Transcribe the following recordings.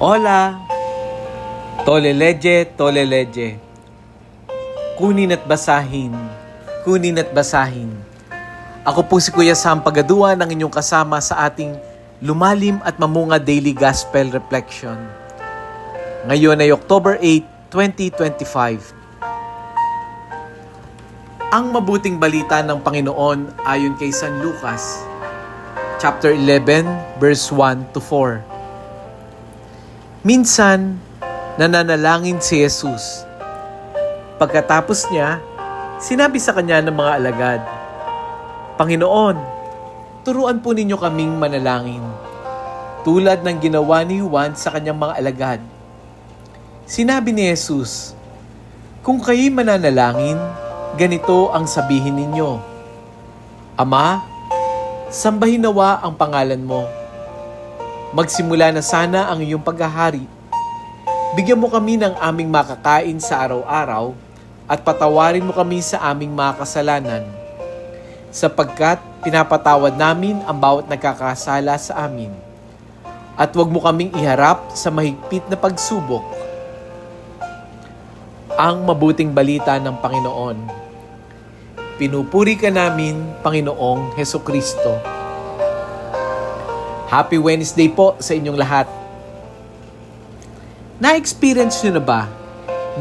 Hola! Toleleje, toleleje. Kunin at basahin, kunin at basahin. Ako po si Kuya Sam Pagaduan ng inyong kasama sa ating lumalim at mamunga daily gospel reflection. Ngayon ay October 8, 2025. Ang mabuting balita ng Panginoon ayon kay San Lucas, chapter 11, verse 1 to 4. Minsan, nananalangin si Jesus. Pagkatapos niya, sinabi sa kanya ng mga alagad, Panginoon, turuan po ninyo kaming manalangin, tulad ng ginawa ni Juan sa kanyang mga alagad. Sinabi ni Jesus, Kung kayo'y mananalangin, ganito ang sabihin ninyo, Ama, sambahin nawa ang pangalan mo. Magsimula na sana ang iyong paghahari. Bigyan mo kami ng aming makakain sa araw-araw at patawarin mo kami sa aming mga kasalanan. Sapagkat pinapatawad namin ang bawat nagkakasala sa amin. At huwag mo kaming iharap sa mahigpit na pagsubok. Ang mabuting balita ng Panginoon. Pinupuri ka namin, Panginoong Heso Kristo. Happy Wednesday po sa inyong lahat. Na-experience nyo na ba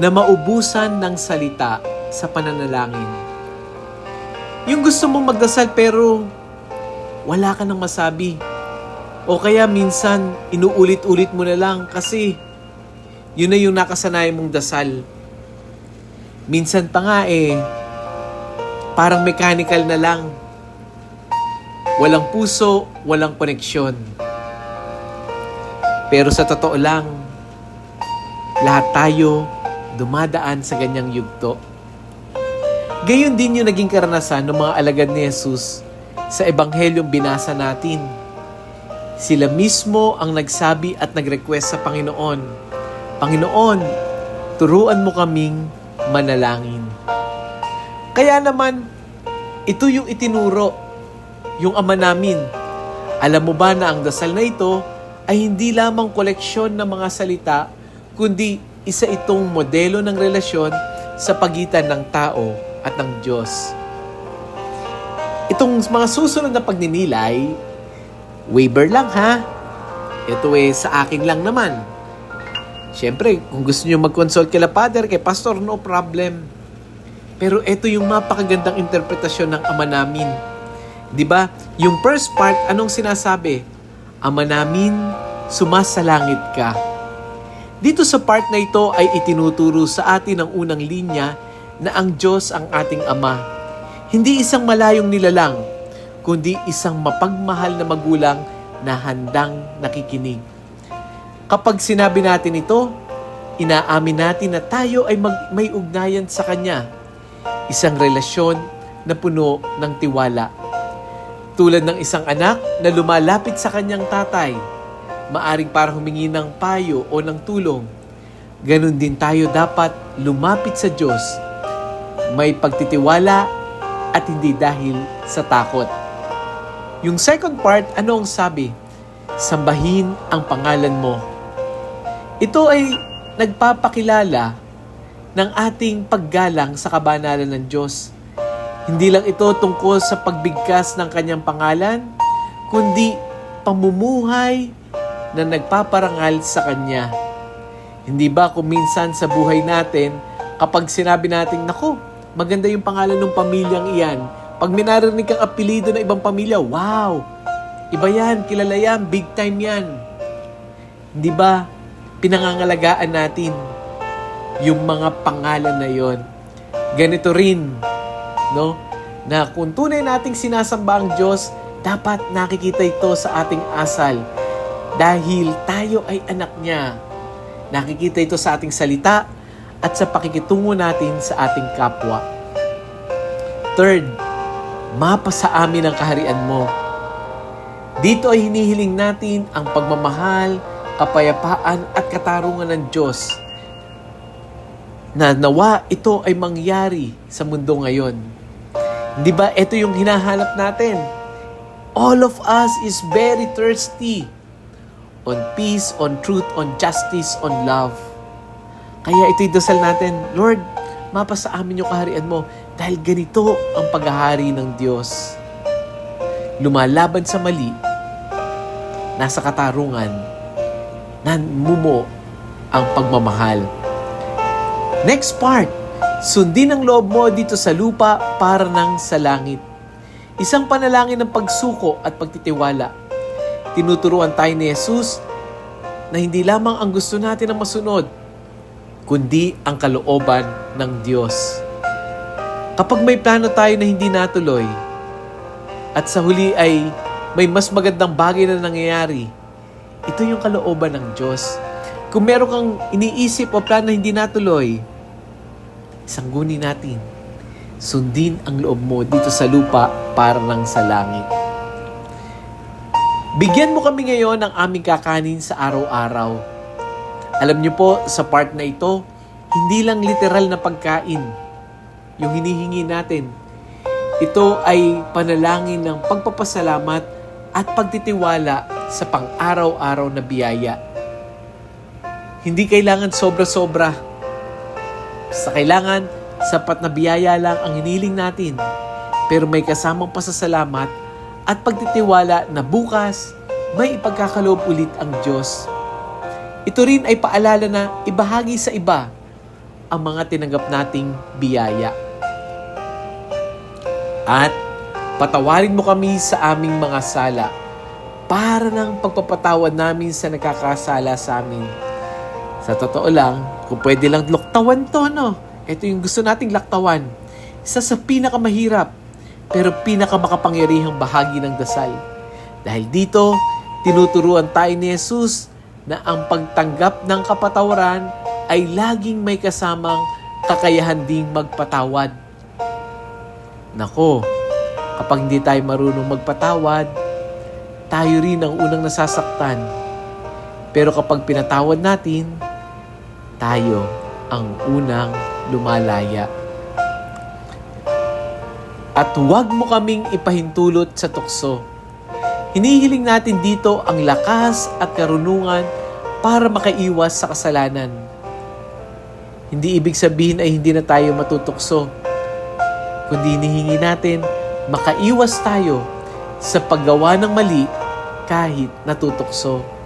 na maubusan ng salita sa pananalangin? Yung gusto mong magdasal pero wala ka nang masabi. O kaya minsan inuulit-ulit mo na lang kasi yun na yung nakasanayan mong dasal. Minsan pa nga eh, parang mechanical na lang. Walang puso, walang koneksyon. Pero sa totoo lang, lahat tayo dumadaan sa ganyang yugto. Gayon din yung naging karanasan ng mga alagad ni Jesus sa ebanghelyong binasa natin. Sila mismo ang nagsabi at nag-request sa Panginoon, Panginoon, turuan mo kaming manalangin. Kaya naman, ito yung itinuro, yung ama namin. Alam mo ba na ang dasal na ito ay hindi lamang koleksyon ng mga salita, kundi isa itong modelo ng relasyon sa pagitan ng tao at ng Diyos. Itong mga susunod na pagninilay, waiver lang ha. Ito eh sa akin lang naman. Siyempre, kung gusto niyo mag-consult kila Father, kay Pastor, no problem. Pero ito yung mapakagandang interpretasyon ng Ama namin. 'Di ba? Yung first part, anong sinasabi? Ama namin, sumasalangit ka. Dito sa part na ito ay itinuturo sa atin ang unang linya na ang Diyos ang ating Ama. Hindi isang malayong nilalang, kundi isang mapagmahal na magulang na handang nakikinig. Kapag sinabi natin ito, inaamin natin na tayo ay mag- may ugnayan sa Kanya. Isang relasyon na puno ng tiwala. Tulad ng isang anak na lumalapit sa kanyang tatay, maaring para humingi ng payo o ng tulong. Ganon din tayo dapat lumapit sa Diyos. May pagtitiwala at hindi dahil sa takot. Yung second part, ano ang sabi? Sambahin ang pangalan mo. Ito ay nagpapakilala ng ating paggalang sa kabanalan ng Diyos. Hindi lang ito tungkol sa pagbigkas ng kanyang pangalan, kundi pamumuhay na nagpaparangal sa kanya. Hindi ba kung minsan sa buhay natin, kapag sinabi natin, Nako, maganda yung pangalan ng pamilyang iyan. Pag minarinig kang apelido ng ibang pamilya, wow! Iba yan, kilala yan, big time yan. Hindi ba pinangangalagaan natin yung mga pangalan na yon? Ganito rin, no? Na kung tunay nating sinasamba ang Diyos, dapat nakikita ito sa ating asal. Dahil tayo ay anak niya. Nakikita ito sa ating salita at sa pakikitungo natin sa ating kapwa. Third, mapa sa amin ang kaharian mo. Dito ay hinihiling natin ang pagmamahal, kapayapaan at katarungan ng Diyos na nawa ito ay mangyari sa mundo ngayon. Di ba ito yung hinahanap natin? All of us is very thirsty. on peace, on truth, on justice, on love. Kaya ito'y dasal natin, Lord, mapa sa amin yung kaharian mo dahil ganito ang paghahari ng Diyos. Lumalaban sa mali, nasa katarungan, nanmumo ang pagmamahal. Next part, sundin ang loob mo dito sa lupa para ng sa langit. Isang panalangin ng pagsuko at pagtitiwala. Tinuturuan tayo ni Jesus na hindi lamang ang gusto natin ang masunod, kundi ang kalooban ng Diyos. Kapag may plano tayo na hindi natuloy, at sa huli ay may mas magandang bagay na nangyayari, ito yung kalooban ng Diyos. Kung meron kang iniisip o plano na hindi natuloy, sangguni natin. Sundin ang loob mo dito sa lupa para lang sa langit. Bigyan mo kami ngayon ng aming kakanin sa araw-araw. Alam niyo po, sa part na ito, hindi lang literal na pagkain yung hinihingi natin. Ito ay panalangin ng pagpapasalamat at pagtitiwala sa pang-araw-araw na biyaya. Hindi kailangan sobra-sobra. Sa kailangan, sapat na biyaya lang ang hiniling natin. Pero may kasamang pasasalamat at pagtitiwala na bukas may ipagkakaloob ulit ang Diyos. Ito rin ay paalala na ibahagi sa iba ang mga tinanggap nating biyaya. At patawarin mo kami sa aming mga sala para ng pagpapatawad namin sa nakakasala sa amin. Sa totoo lang, kung pwede lang loktawan to, no? Ito yung gusto nating laktawan. Isa sa pinakamahirap, pero pinakamakapangyarihang bahagi ng dasal. Dahil dito, tinuturuan tayo ni Jesus na ang pagtanggap ng kapatawaran ay laging may kasamang kakayahan ding magpatawad. Nako, kapag hindi tayo marunong magpatawad, tayo rin ang unang nasasaktan. Pero kapag pinatawad natin, tayo ang unang lumalaya. At huwag mo kaming ipahintulot sa tukso. Hinihiling natin dito ang lakas at karunungan para makaiwas sa kasalanan. Hindi ibig sabihin ay hindi na tayo matutukso, kundi hinihingi natin makaiwas tayo sa paggawa ng mali kahit natutukso.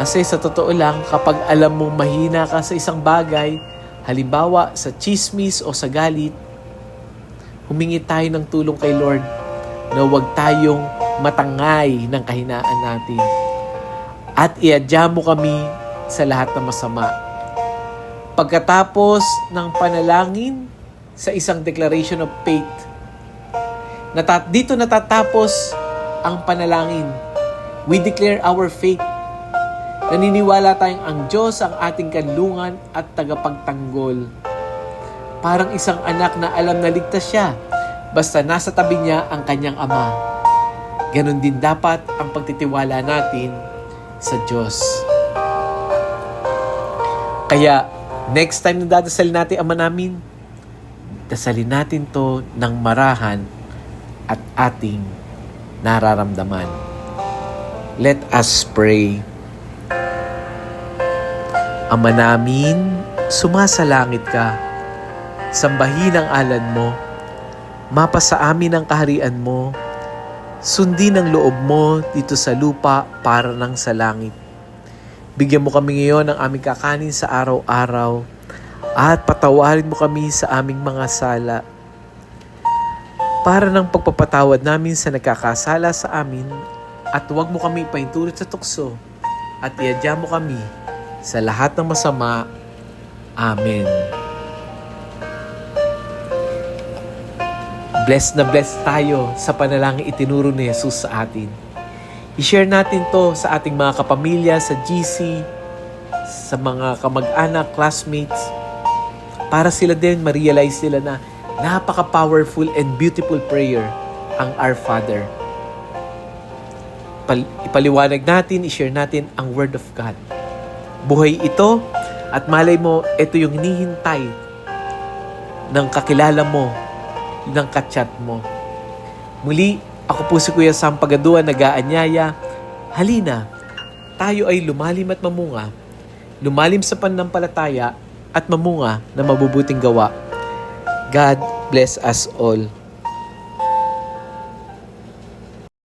Kasi sa totoo lang, kapag alam mong mahina ka sa isang bagay, halimbawa sa chismis o sa galit, humingi tayo ng tulong kay Lord na huwag tayong matangay ng kahinaan natin. At iadya mo kami sa lahat ng masama. Pagkatapos ng panalangin sa isang declaration of faith, Nata- dito natatapos ang panalangin. We declare our faith. Naniniwala tayong ang Diyos ang ating kanlungan at tagapagtanggol. Parang isang anak na alam na ligtas siya basta nasa tabi niya ang kanyang ama. Ganon din dapat ang pagtitiwala natin sa Diyos. Kaya, next time na dadasal natin ama namin, dasalin natin to ng marahan at ating nararamdaman. Let us pray. Ama namin, sumasalangit ka. Sambahin ang alad mo. Mapa sa amin ang kaharian mo. Sundin ang loob mo dito sa lupa para ng sa langit. Bigyan mo kami ngayon ng aming kakanin sa araw-araw at patawarin mo kami sa aming mga sala para ng pagpapatawad namin sa nagkakasala sa amin at huwag mo kami paintulot sa tukso at iadya mo kami sa lahat ng masama. Amen. Blessed na blessed tayo sa panalangin itinuro ni Jesus sa atin. I-share natin to sa ating mga kapamilya, sa GC, sa mga kamag-anak, classmates, para sila din ma-realize nila na napaka-powerful and beautiful prayer ang Our Father. Pal- ipaliwanag natin, i-share natin ang Word of God. Buhay ito at malay mo, ito yung hinihintay ng kakilala mo, ng kachat mo. Muli, ako po si Kuya Sam Pagaduan, nag-aanyaya. Halina, tayo ay lumalim at mamunga, lumalim sa pananampalataya at mamunga na mabubuting gawa. God bless us all.